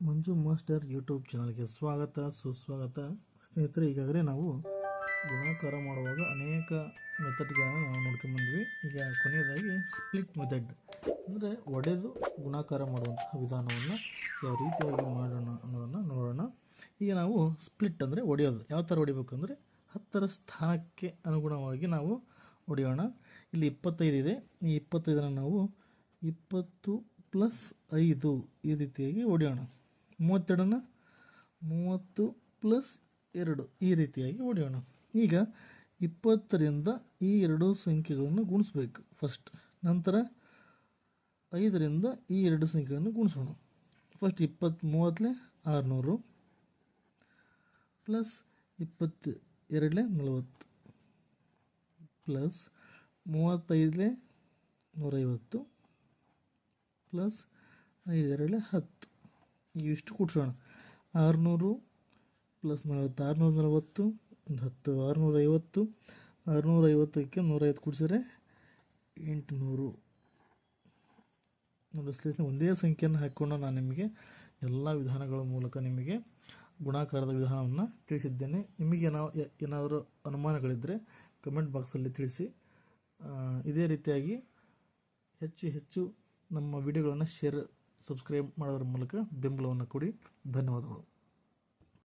ಮಂಜು master YouTube ಚಾನಲ್ಗೆ ಸ್ವಾಗತ, ಸುಸ್ವಾಗತ. ಸ್ನೇಹಿತರೆ, ಈಗಾಗಲೇ ನಾವು ಗುಣಾಕಾರ ಮಾಡುವಾಗ ಅನೇಕ ಮೆಥಡ್ಗಳನ್ನು ನಾವು ನೋಡ್ಕೊಂಡ್ಬಂದ್ವಿ ಈಗ ಕೊನೆಯದಾಗಿ ಸ್ಪ್ಲಿಟ್ ಮೆಥಡ್ ಅಂದರೆ ಒಡೆದು ಗುಣಾಕಾರ ಮಾಡುವಂತಹ ವಿಧಾನವನ್ನು ಯಾವ ರೀತಿಯಾಗಿ ಮಾಡೋಣ ಅನ್ನೋದನ್ನು ನೋಡೋಣ. ಈಗ ನಾವು ಸ್ಪ್ಲಿಟ್ ಅಂದರೆ ಒಡೆಯೋದು. ಯಾವ ಥರ ಹೊಡಿಬೇಕಂದ್ರೆ ಹತ್ತರ ಸ್ಥಾನಕ್ಕೆ ಅನುಗುಣವಾಗಿ ನಾವು ಹೊಡೆಯೋಣ ಇಲ್ಲಿ ಇಪ್ಪತ್ತೈದು ಇದೆ. ಈ ಇಪ್ಪತ್ತೈದನ್ನು ನಾವು ಇಪ್ಪತ್ತು ಪ್ಲಸ್ ಐದು ಈ ರೀತಿಯಾಗಿ ಹೊಡೆಯೋಣ ಮೂವತ್ತೆರಡನ್ನು ಮೂವತ್ತು ಪ್ಲಸ್ ಎರಡು ಈ ರೀತಿಯಾಗಿ ಹೊಡೆಯೋಣ. ಈಗ ಇಪ್ಪತ್ತರಿಂದ ಈ ಎರಡು ಸಂಖ್ಯೆಗಳನ್ನು ಗುಣಿಸ್ಬೇಕು ಫಸ್ಟ್ ನಂತರ ಐದರಿಂದ ಈ ಎರಡು ಸಂಖ್ಯೆಗಳನ್ನು ಗುಣಿಸೋಣ. ಫಸ್ಟ್ ಇಪ್ಪತ್ತು ಮೂವತ್ತಲೇ ಆರುನೂರು ಪ್ಲಸ್ ಇಪ್ಪತ್ತು ಎರಡಲೇ ನಲವತ್ತು ಪ್ಲಸ್ ಮೂವತ್ತೈದಲೇ ನೂರೈವತ್ತು ಪ್ಲಸ್ ಐದೆರಡಲೇ ಹತ್ತು. ಇವಿಷ್ಟು ಕೂಡಿಸೋಣ. ಆರುನೂರು ಪ್ಲಸ್ ನಲವತ್ತು, ಆರುನೂರ ನಲವತ್ತು, ಒಂದು ಹತ್ತು, ಆರುನೂರ ಐವತ್ತು, ಆರುನೂರ ಐವತ್ತಕ್ಕೆ ನೂರೈವತ್ತು ಕೂಡಿಸಿದ್ರೆ ಎಂಟುನೂರು. ನೋಡಿ ಒಂದೇ ಸಂಖ್ಯೆಯನ್ನು ಹಾಕ್ಕೊಂಡು ನಾನು ನಿಮಗೆ ಎಲ್ಲ ವಿಧಾನಗಳ ಮೂಲಕ ನಿಮಗೆ ಗುಣಾಕಾರದ ವಿಧಾನವನ್ನು ತಿಳಿಸಿದ್ದೇನೆ. ನಿಮಗೆ ಏನೋ ಏನಾದರೂ ಅನುಮಾನಗಳಿದ್ದರೆ ಕಮೆಂಟ್ ಬಾಕ್ಸಲ್ಲಿ ತಿಳಿಸಿ. ಇದೇ ರೀತಿಯಾಗಿ ಹೆಚ್ಚು ಹೆಚ್ಚು ನಮ್ಮ ವಿಡಿಯೋಗಳನ್ನು ಶೇರ್ ಸಬ್ಸ್ಕ್ರೈಬ್ ಮಾಡೋದ್ರ ಮೂಲಕ ಬೆಂಬಲವನ್ನು ಕೊಡಿ. ಧನ್ಯವಾದಗಳು.